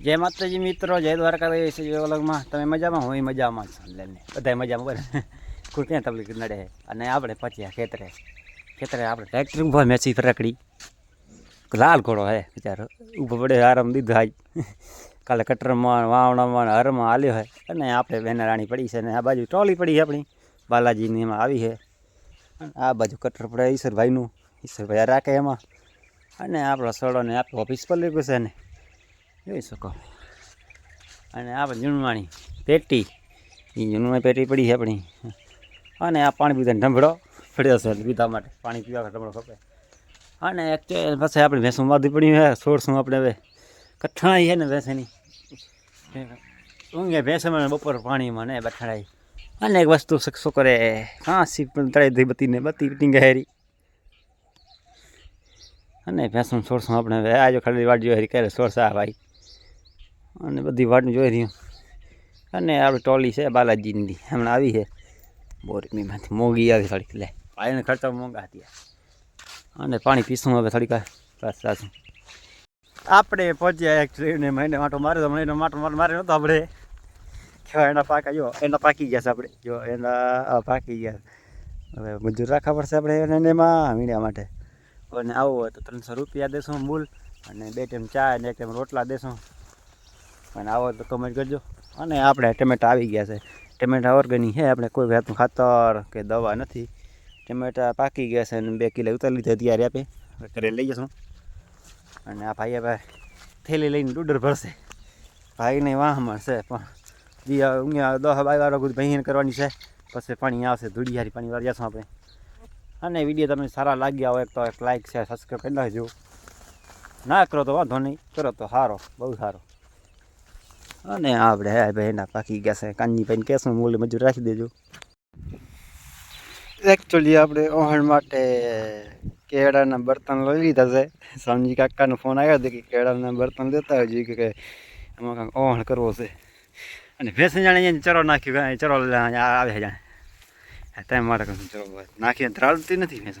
જય માતાજી મિત્રો, જય દ્વારકા અલગમાં તમે મજામાં હોય મજામાં છો લઈને બધા મજામાં કોઈ ક્યાં તકલીફ નડે? અને આપણે પચ્યા ખેતરે. ખેતરે આપણે ટ્રેક્ટર ઊભો મેચી ફરકડી લાલ ઘોડો હે, બિચારો. ઊભો પડે આરામ દીધો આજ. કાલે કટરમાં, વાવણામાં, હરમાં હાલ્યો હે અને આપણે બેના રાણી પડી છે અને આ બાજુ ટ્રોલી પડી આપણી. બાલાજીની એમાં આવી છે. અને આ બાજુ કટર પડે ઈશ્વરભાઈનું ઈશ્વરભાઈ રાખે એમાં. અને આપણો સડોને આપણે ઓફિસ પર લીધું છે ને. જોઈ શકો. અને આ જૂનવાણી પેટી. એ જૂનવાણી પેટી પડી છે આપણી. અને આ પાણી પીધા ઢંભળો પડ્યો છે પીધા માટે. પાણી પીવા ઢંભળો ખપે. અને એક તો પછી આપણે ભેંસું બાંધી પડી છે. છોડશું આપણે હવે કઠણાઈ છે ને ભેંસની. ઊંઘે ભેંસમાં બપોર પાણીમાં ને બઠણાઈ. અને એક વસ્તુ શું કરે? કાંસી પણ તળાઈ દઈ બતીને બતી ટીંગે હેરી. અને ભેંસું છોડશું આપણે હવે આજો ખાલી વાટ જોઈ કરે આ ભાઈ. અને બધી વાટ જોઈ રહ્યું. અને આપણે ટોલી છે બાલાજીની, હમણાં આવી છે. બોરમીમાંથી મોંઘી આવી થોડીક, લે. પાણીને ખર્ચા મોંઘા હતી અને પાણી પીશું હવે થોડીક બસ આપણે પહોંચ્યા એક ટ્રેને મહિને માટો મારે તો મહિને માટો મારે મારે નહોતો આપણે. કેવા એના પાકા, જો, એના પાકી ગયા છે આપણે. જો એના પાકી ગયા. હવે મજૂર રાખવા પડશે આપણે એને એમાં, મીડિયા માટે. અને આવું હોય તો ત્રણસો રૂપિયા દેશું મૂલ. અને બે ટાઈમ ચા અને એક ટાઈમ રોટલા દેશું. અને આવો તો કમેન્ટ કરજો. અને આપણે ટમેટા આવી ગયા છે. ટમેટા ઓર્ગેનિક છે. આપણે કોઈ જાતનું ખાતર કે દવા નથી. ટમેટા પાકી ગયા છે અને બે કિલો ઉતારી લીધા ત્યારે આપે. ઘરે લઈ જશું. અને આ ભાઈ હવે થેલી લઈને ડુડર ભરશે. ભાઈને વાહ મળશે પણ જી અહીંયા દસ બાય વાર ભાઈને કરવાની છે. પછી પાણી આવશે ધૂળિયારી પાણી વાર જશું આપણે. અને વીડિયો તમને સારા લાગ્યા હોય તો એક લાઇક છે સબસ્ક્રાઈબ કરી નાખજો. ના કરો તો વાંધો નહીં. કરો તો સારો, બહુ સારો. અને આપણે હે ભાઈ એના પાકી ગયા છે. કાનજીભાઈને કહેશું મૂલ્ય મજૂર રાખી દેજો. એકચ્યુઅલી આપણે ઓહણ માટે કેળાના બર્તન લઈ લીધા છે. સ્વામીજી કાકાનો ફોન આવ્યો હતો કે કેળાના બર્તન લેતા આવજો કે એમાં કાંક ઓહણ કરવો છે. અને ભેંસ જાણે અહીંયા ચરો નાખ્યું ચરો આવે જાણે. તેમ કહું ચરો નાખીને ધરાવતી નથી ભેંસો.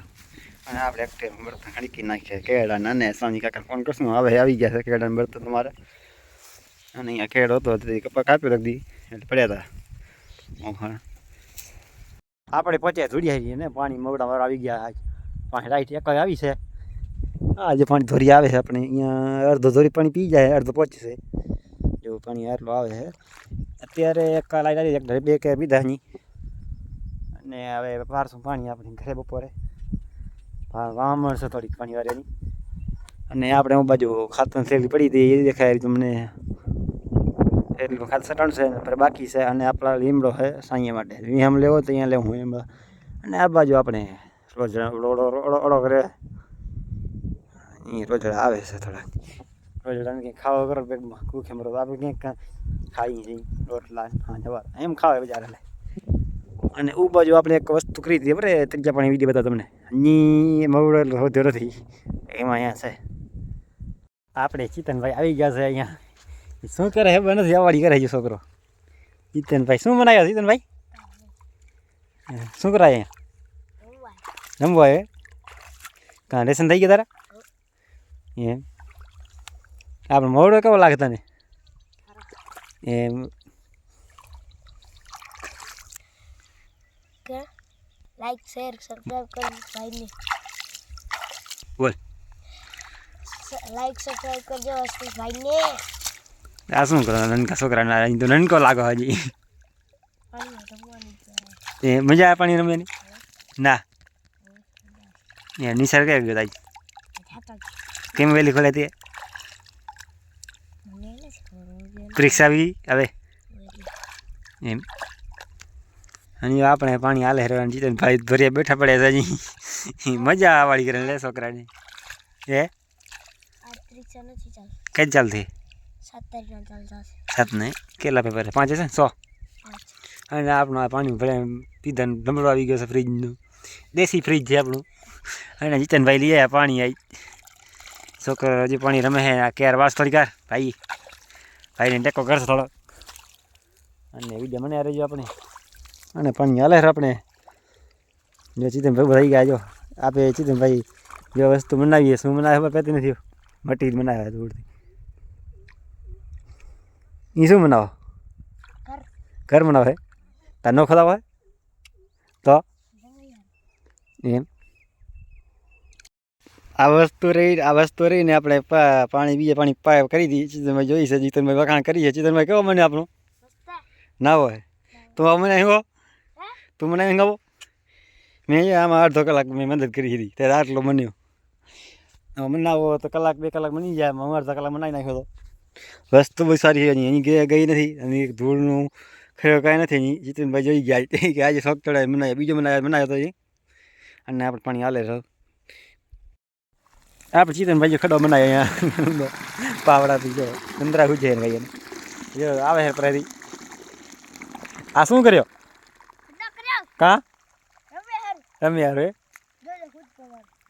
અને આપણે એક બર્તન ખડીકી નાખીએ, કેળાના. અને સ્વામી કાકા ફોન કરશું, હવે આવી ગયા છે કેળાના બર્તન તમારે અને અહીંયા ખેડો હતો કપા કાપી રાખી એટલે પડ્યા હતા આપણે પહોંચ્યા ધોરિયા ને, પાણી મગડા વાર આવી ગયા પાણી રાઈટ એક આવી છે. આજે પાણી ધોરી આવે છે, આપણે અહીંયા અડધો ધોરી પાણી પી જાય, અડધો પહોંચશે જેવું પાણી આટલું આવે છે. અત્યારે એક લાઈટ આવી એક બે કે બીધાની અને હવે પારસું પાણી આપણે ઘરે બપોરે. વાહ મળશે થોડીક પાણી વાળાની. અને આપણે હું બાજુ ખાતર થેલી પડી હતી, એ દેખાય તમને. એટલું ખાલી સટણ છે આપણે બાકી છે અને આપણા લીમડો છે સાંઈએ માટે. આમ લેવો તો અહીંયા લેવું એમ અને આ બાજુ આપણે ઓળો કરે. અહીં રોજડા આવે છે થોડાક. રોજડાને કંઈક ખાવા કરો પેટમાં મરો તો આપણે ક્યાંક ખાઈ જઈએ, રોટલા, હા જવા એમ ખાવે બજારે અને ઉ બાજુ આપણે એક વસ્તુ કરી હતી બરાબર ત્રીજા પાણી વિધિ બધા તમને. ની મવડો હોતો નથી. એમાં અહીંયા છે. આપણે ચિતનભાઈ આવી ગયા છે અહીંયા. શું કરે હે? બને અવાડી કરે છે છોકરો. ભાઈ શું બનાવ્યો ચિતનભાઈ શું કરાય? અહીંયા જમવા હે? કાં રેશન થઈ ગયા તારા? એમ. આપણે મોડો કેવો લાગે તને? એમ. લાઈક શેર સબસ્ક્રાઇબ કરો ભાઈને. બોલ. લાઈક સબસ્ક્રાઇબ કરજો હસ્તી ભાઈને. આ શું કરો નનકા છોકરાને અહીં તો નનકો લાગો હજી પાણી રમવાની ત્યારે એ મજા આવે પાણી રમવાની ના એ નિસર્ગ કઈ ગયો તાજ ખાતા કેમ વહેલી ખોલે તે મને નથી ખબર હું પરીક્ષા આવી હવે એટલે એમ અને આપણે પાણી હાલે રહેવાનું જીતન ભાઈ ભર્યા બેઠા પડ્યા છે હજી મજા આવવાળી કરે લે છોકરાને એ આ પરીક્ષા નથી ચાલ કઈ ચાલતી સાત ને કેટલા પેપર પાંચ ને સો. અને આપણું આ પાણી ભરે પીધા ડમરો આવી ગયો છે ફ્રીજનું. દેશી ફ્રીજ છે આપણું. અને જીતનભાઈ લઈ આવ્યા પાણી આવી છોકરો હજી પાણી રમે છે. આ કેર વાસ થોડી કાર ભાઈ. ભાઈને ટેકો કરશે થોડો અને વીડિયો મને રહેજો આપણે. અને પાણી હાલે આપણે. જો ચિતનભાઈ થઈ ગયા જો. આપે ચિતનભાઈ જો વસ્તુ બનાવીએ શું બનાવે ખબર પડતી નથી. મટી જ બનાવે દૂરથી એ શું બનાવો ઘર બનાવો તાર નો ખરાબ હોય તો એમ આ વસ્તુ રહી આ વસ્તુ રહીને આપણે પાણી બીજે પાણી પાઇપ કરી દીધી ચિતનભાઈ જોઈ છે ચિતનભાઈ વખાણ કરીએ ચિતનભાઈ કેવો મને આપણું ના હોય તું મને આવ્યો હે તું મને અહીં ગાવો મેં આમાં અડધો કલાક મેં મદદ કરી હતી ત્યારે આટલો બન્યો હવે મને આવો તો કલાક બે કલાક બની જાય હું અડધા કલાક બનાવી નાખ્યો તો વસ્તુ બહુ સારી છે. અહીં ગઈ ગઈ નથી. અને ધૂળનું ખરેખર કાંઈ નથી. અહીં જીતનભાઈ જોઈ ગયા. કે આજે શોખ ચડાય મનાય બીજો મનાય મનાયો તો અહીં અને આપણે પાણી હાલે છે. આપણે ચિતનભાઈ જો ખડો મનાય અહીંયા. પાવડાથી જો. ચંદ્રા ને ભાઈ જો આવે છે પ્રહરી આ શું કર્યો? કા? રમ્યા રે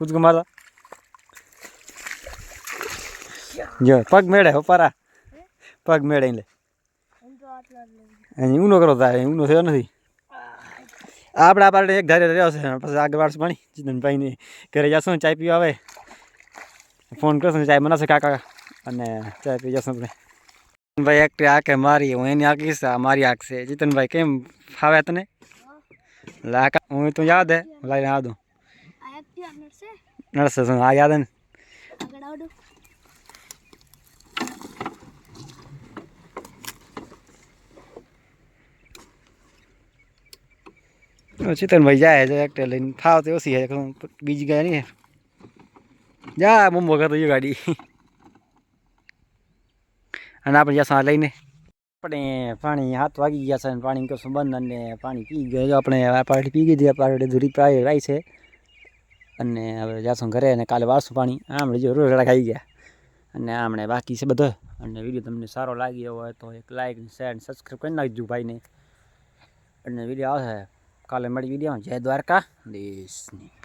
તમે યાર જો પગ મેળે હો પરા. પગ મેળે લે. અહીં ઊનો કરો થાય ઊનો થયો નથી. આપણે આ પાર્ટી એક ધારે રહ્યો છે પછી આગળ વાળશે પાણી. ચિતનભાઈને ઘરે જશું ચાય પીવા આવે. ફોન કરશું ચાય બનાવશે કાકા. અને ચાય પી જશું આપણે. ભાઈ એકટી આંખે મારી હું એની આંકીશ આ મારી આંખ છે. જીતનભાઈ કેમ ફાવે તને? લાકા હું તો યાદ હે લાઈને આ દઉં નડશે શું? આ યાદ હે ને આગળ આવડો ચિતનભાઈ જાય છે એકટે લઈને. ફાવ તો ઓછી છે બીજી ગયા નહીં જા બમ્બો કરતો એ ગાડી. અને આપણે જ્યાં આ લઈને આપણે પાણી હાથ વાગી ગયા છે પાણી કશું બંધ અને પાણી પી ગયો. આપણે પાર્ટી પી ગઈ હતી પાર્ટી ધૂરી પાઈ રાઈ છે. અને હવે જાશું ઘરે અને કાલે વારસું પાણી. આમણે જો રોજડા ખાઈ ગયા. અને આમણે બાકી છે બધો. અને વીડિયો તમને સારો લાગ્યો હોય તો એક લાઇક શેર સબસ્ક્રાઈબ કરી નાખજો ભાઈને. અને વીડિયો આવશે કાલે મળી વીડિયો. જય દ્વારકા દેશની.